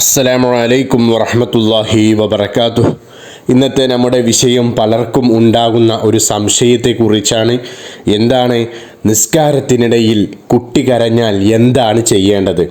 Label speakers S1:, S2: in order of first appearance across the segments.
S1: അസ്സലാമു അലൈക്കും വറഹമത്തല്ലാഹി വബർക്കാത്തു ഇന്നത്തെ നമ്മുടെ വിഷയം പലർക്കും ഉണ്ടാകുന്ന ഒരു സംശയത്തെക്കുറിച്ചാണ്. എന്താണ് നിസ്കാരത്തിനിടയിൽ കുട്ടി കരഞ്ഞാൽ എന്താണ് ചെയ്യേണ്ടത്?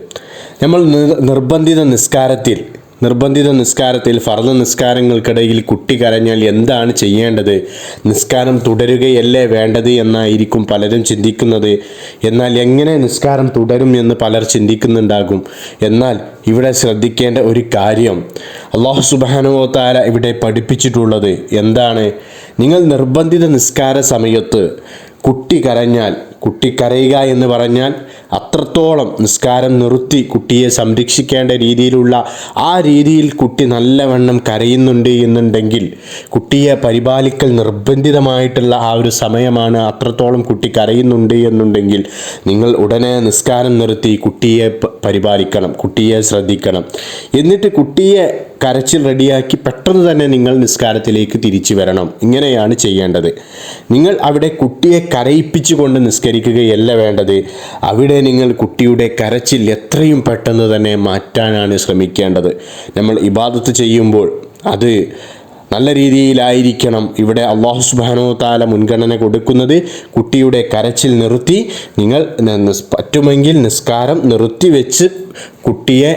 S1: നമ്മൾ നിർ- നിർബന്ധിത നിസ്കാരത്തിൽ നിർബന്ധിത നിസ്കാരത്തിൽ ഫർദ് നിസ്കാരങ്ങൾക്കിടയിൽ കുട്ടി കരഞ്ഞാൽ എന്താണ് ചെയ്യേണ്ടത്? നിസ്കാരം തുടരുകയല്ലേ വേണ്ടത് എന്നായിരിക്കും പലരും ചിന്തിക്കുന്നത്. എന്നാൽ എങ്ങനെ നിസ്കാരം തുടരും എന്ന് പലർ ചിന്തിക്കുന്നുണ്ടാകും. എന്നാൽ ഇവിടെ ശ്രദ്ധിക്കേണ്ട ഒരു കാര്യം. അള്ളാഹു സുബാനുവോ താര ഇവിടെ പഠിപ്പിച്ചിട്ടുള്ളത് എന്താണ്? നിങ്ങൾ നിർബന്ധിത നിസ്കാര സമയത്ത് കുട്ടി കരഞ്ഞാൽ കുട്ടി കരയുക എന്ന് പറഞ്ഞാൽ അത്രത്തോളം നിസ്കാരം നിർത്തി കുട്ടിയെ സംരക്ഷിക്കേണ്ട രീതിയിലുള്ള ആ രീതിയിൽ കുട്ടി നല്ലവണ്ണം കരയുന്നുണ്ട് എന്നുണ്ടെങ്കിൽ കുട്ടിയെ പരിപാലിക്കൽ നിർബന്ധിതമായിട്ടുള്ള ആ ഒരു സമയമാണ് അത്രത്തോളം കുട്ടി കരയുന്നുണ്ട് എന്നുണ്ടെങ്കിൽ നിങ്ങൾ ഉടനെ നിസ്കാരം നിർത്തി കുട്ടിയെ പരിപാലിക്കണം കുട്ടിയെ ശ്രദ്ധിക്കണം. എന്നിട്ട് കുട്ടിയെ കരച്ചിൽ റെഡിയാക്കി പെട്ടെന്ന് തന്നെ നിങ്ങൾ നിസ്കാരത്തിലേക്ക് തിരിച്ചു വരണം. ഇങ്ങനെയാണ് ചെയ്യേണ്ടത്. നിങ്ങൾ അവിടെ കുട്ടിയെ കരയിപ്പിച്ചുകൊണ്ട് നിസ്കരിക്കുകയല്ല വേണ്ടത്. അവിടെ നിങ്ങൾ കുട്ടിയുടെ കരച്ചിൽ എത്രയും പെട്ടെന്ന് തന്നെ മാറ്റാനാണ് ശ്രമിക്കേണ്ടത്. നമ്മൾ ഇബാദത്ത് ചെയ്യുമ്പോൾ അത് നല്ല രീതിയിലായിരിക്കണം. ഇവിടെ അള്ളാഹു സുബാനോ താല മുൻഗണന കൊടുക്കുന്നത് കുട്ടിയുടെ കരച്ചിൽ നിർത്തി നിങ്ങൾ പറ്റുമെങ്കിൽ നിസ്കാരം നിർത്തി വെച്ച് കുട്ടിയെ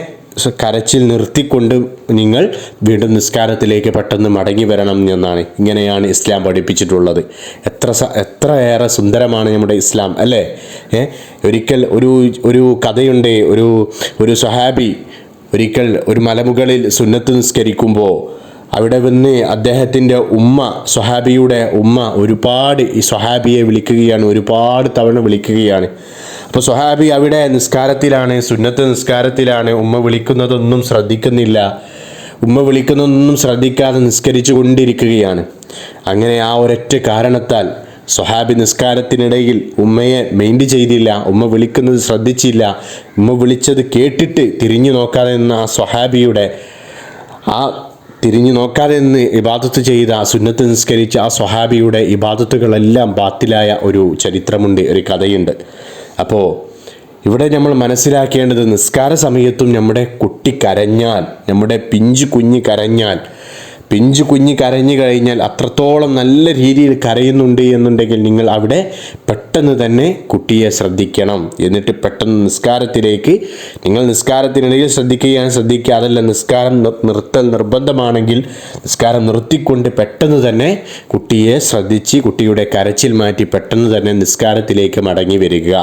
S1: കരച്ചിൽ നിർത്തിക്കൊണ്ട് നിങ്ങൾ വീണ്ടും നിസ്കാരത്തിലേക്ക് പെട്ടെന്ന് മടങ്ങി വരണം എന്നാണ്. ഇങ്ങനെയാണ് ഇസ്ലാം പഠിപ്പിച്ചിട്ടുള്ളത്. എത്ര സ- എത്രയേറെ സുന്ദരമാണ് നമ്മുടെ ഇസ്ലാം അല്ലേ? ഏ? ഒരിക്കൽ ഒരു ഒരു കഥയുണ്ട്. ഒരു ഒരു സഹാബി ഒരിക്കൽ ഒരു മലമുകളിൽ സുന്നത്ത് നിസ്കരിക്കുമ്പോൾ അവിടെ വന്ന് അദ്ദേഹത്തിന്റെ ഉമ്മ സ്വഹാബിയുടെ ഉമ്മ ഒരുപാട് ഈ സ്വഹാബിയെ വിളിക്കുകയാണ് ഒരുപാട് തവണ വിളിക്കുകയാണ്. അപ്പോൾ സ്വഹാബി അവിടെ നിസ്കാരത്തിലാണ് സുന്നത്ത് നിസ്കാരത്തിലാണ്. ഉമ്മ വിളിക്കുന്നതൊന്നും ശ്രദ്ധിക്കുന്നില്ല. ഉമ്മ വിളിക്കുന്നതൊന്നും ശ്രദ്ധിക്കാതെ നിസ്കരിച്ചു കൊണ്ടിരിക്കുകയാണ്. അങ്ങനെ ആ ഒരൊറ്റ കാരണത്താൽ സ്വഹാബി നിസ്കാരത്തിനിടയിൽ ഉമ്മയെ മെയിന്റ് ചെയ്തില്ല ഉമ്മ വിളിക്കുന്നത് ശ്രദ്ധിച്ചില്ല. ഉമ്മ വിളിച്ചത് കേട്ടിട്ട് തിരിഞ്ഞു നോക്കാതെ നിന്ന ആ സ്വഹാബിയുടെ ആ തിരിഞ്ഞു നോക്കാതെ നിന്ന് ഇബാദത്ത് ചെയ്ത ആ സുന്നത്ത് നിസ്കരിച്ച ആ സ്വഹാബിയുടെ ഇബാദത്തുകളെല്ലാം ബാത്തിലായ ഒരു ചരിത്രമുണ്ട് ഒരു കഥയുണ്ട്. അപ്പോൾ ഇവിടെ നമ്മൾ മനസ്സിലാക്കേണ്ടത് നിസ്കാര സമയത്തും നമ്മുടെ കുട്ടി കരഞ്ഞാൽ നമ്മുടെ പിഞ്ചു കുഞ്ഞ് കരഞ്ഞാൽ പിഞ്ചു കുഞ്ഞ് കരഞ്ഞു കഴിഞ്ഞാൽ അത്രത്തോളം നല്ല രീതിയിൽ കരയുന്നുണ്ട് എന്നുണ്ടെങ്കിൽ നിങ്ങൾ അവിടെ പെട്ടെന്ന് തന്നെ കുട്ടിയെ ശ്രദ്ധിക്കണം. എന്നിട്ട് പെട്ടെന്ന് നിസ്കാരത്തിലേക്ക് നിങ്ങൾ നിസ്കാരത്തിനിടയിൽ ശ്രദ്ധിക്കുകയാണ് ശ്രദ്ധിക്കുക. അതല്ല നിസ്കാരം നിർ- നിർത്തൽ നിർബന്ധമാണെങ്കിൽ നിസ്കാരം നിർത്തിക്കൊണ്ട് പെട്ടെന്ന് തന്നെ കുട്ടിയെ ശ്രദ്ധിച്ച് കുട്ടിയുടെ കരച്ചിൽ മാറ്റി പെട്ടെന്ന് തന്നെ നിസ്കാരത്തിലേക്ക് മടങ്ങി വരിക.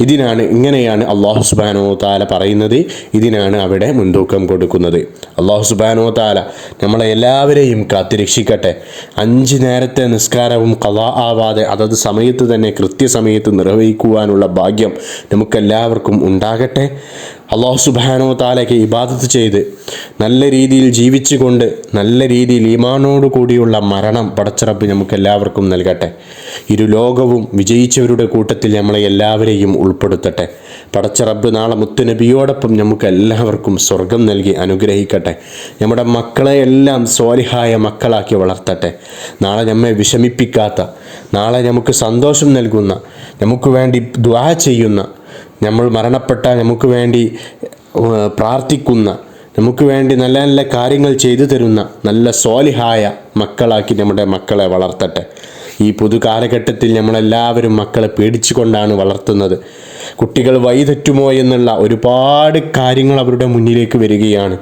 S1: ഇതിനാണ് ഇങ്ങനെയാണ് അള്ളാഹു സുബാനോ താല പറയുന്നത്. ഇതിനാണ് അവിടെ മുൻതൂക്കം കൊടുക്കുന്നത്. അള്ളാഹു സുബാനോ താല നമ്മളെ എല്ലാവരെയും കാത്തിരക്ഷിക്കട്ടെ. അഞ്ച് നേരത്തെ നിസ്കാരവും കലാ ആവാതെ അതത് സമയത്ത് തന്നെ കൃത്യസമയത്ത് നിർവഹിക്കുവാനുള്ള ഭാഗ്യം നമുക്കെല്ലാവർക്കും ഉണ്ടാകട്ടെ. അള്ളാഹു സുബാനോ താലയ്ക്ക് ഇബാദത്ത് ചെയ്ത് നല്ല രീതിയിൽ ജീവിച്ചുകൊണ്ട് നല്ല രീതിയിൽ ഈമാനോട് കൂടിയുള്ള മരണം പടച്ചിറപ്പ് നമുക്കെല്ലാവർക്കും നൽകട്ടെ. ഇരു ലോകവും വിജയിച്ചവരുടെ കൂട്ടത്തിൽ നമ്മളെ എല്ലാവരെയും ഉൾപ്പെടുത്തട്ടെ. പടച്ച റബ്ബ് നാളെ മുത്തുനബിയോടൊപ്പം നമുക്ക് എല്ലാവർക്കും സ്വർഗം നൽകി അനുഗ്രഹിക്കട്ടെ. നമ്മുടെ മക്കളെ എല്ലാം സ്വാലിഹായ മക്കളാക്കി വളർത്തട്ടെ. നാളെ നമ്മെ വിഷമിപ്പിക്കാത്ത നാളെ നമുക്ക് സന്തോഷം നൽകുന്ന നമുക്ക് വേണ്ടി ദ്വാ ചെയ്യുന്ന നമ്മൾ മരണപ്പെട്ട നമുക്ക് വേണ്ടി പ്രാർത്ഥിക്കുന്ന നമുക്ക് വേണ്ടി നല്ല നല്ല കാര്യങ്ങൾ ചെയ്തു തരുന്ന നല്ല സ്വാലിഹായ മക്കളാക്കി നമ്മുടെ മക്കളെ വളർത്തട്ടെ. ഈ പുതു കാലഘട്ടത്തിൽ നമ്മളെല്ലാവരും മക്കളെ പേടിച്ചുകൊണ്ടാണ് വളർത്തുന്നത്. കുട്ടികൾ വഴിതെറ്റുമോ എന്നുള്ള ഒരുപാട് കാര്യങ്ങൾ അവരുടെ മുന്നിലേക്ക് വരികയാണ്.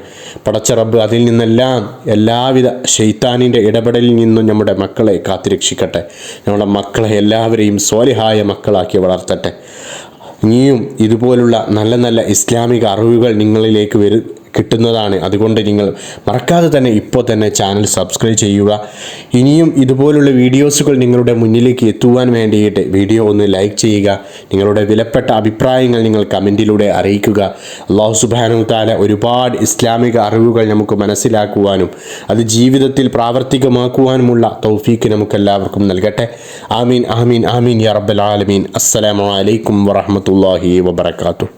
S1: പടച്ചറബ് അതിൽ നിന്നെല്ലാം എല്ലാവിധ ഷെയ്ത്താനിന്റെ ഇടപെടലിൽ നിന്നും നമ്മുടെ മക്കളെ കാത്തുരക്ഷിക്കട്ടെ. നമ്മുടെ മക്കളെ എല്ലാവരെയും സ്വാലിഹായ മക്കളാക്കി വളർത്തട്ടെ. ഇനിയും ഇതുപോലുള്ള നല്ല നല്ല ഇസ്ലാമിക അറിവുകൾ നിങ്ങളിലേക്ക് വരു കിട്ടുന്നതാണ്. അതുകൊണ്ട് നിങ്ങൾ മറക്കാതെ തന്നെ ഇപ്പോൾ തന്നെ ചാനൽ സബ്സ്ക്രൈബ് ചെയ്യുക. ഇനിയും ഇതുപോലുള്ള വീഡിയോസുകൾ നിങ്ങളുടെ മുന്നിലേക്ക് എത്തുവാൻ വേണ്ടിയിട്ട് വീഡിയോ ഒന്ന് ലൈക്ക് ചെയ്യുക. നിങ്ങളുടെ വിലപ്പെട്ട അഭിപ്രായങ്ങൾ നിങ്ങൾ കമന്റിലൂടെ അറിയിക്കുക. അള്ളാഹു സുബാനു താല ഒരുപാട് ഇസ്ലാമിക അറിവുകൾ നമുക്ക് മനസ്സിലാക്കുവാനും അത് ജീവിതത്തിൽ പ്രാവർത്തികമാക്കുവാനുമുള്ള തൗഫീക്ക് നമുക്കെല്ലാവർക്കും നൽകട്ടെ. ആമീൻ ആമീൻ ആമീൻ. യാ റബ്ബൽ ആലമീൻ. അസ്സലാമു അലൈക്കും വറഹ്മത്തുള്ളാഹി വബറകാതുഹു.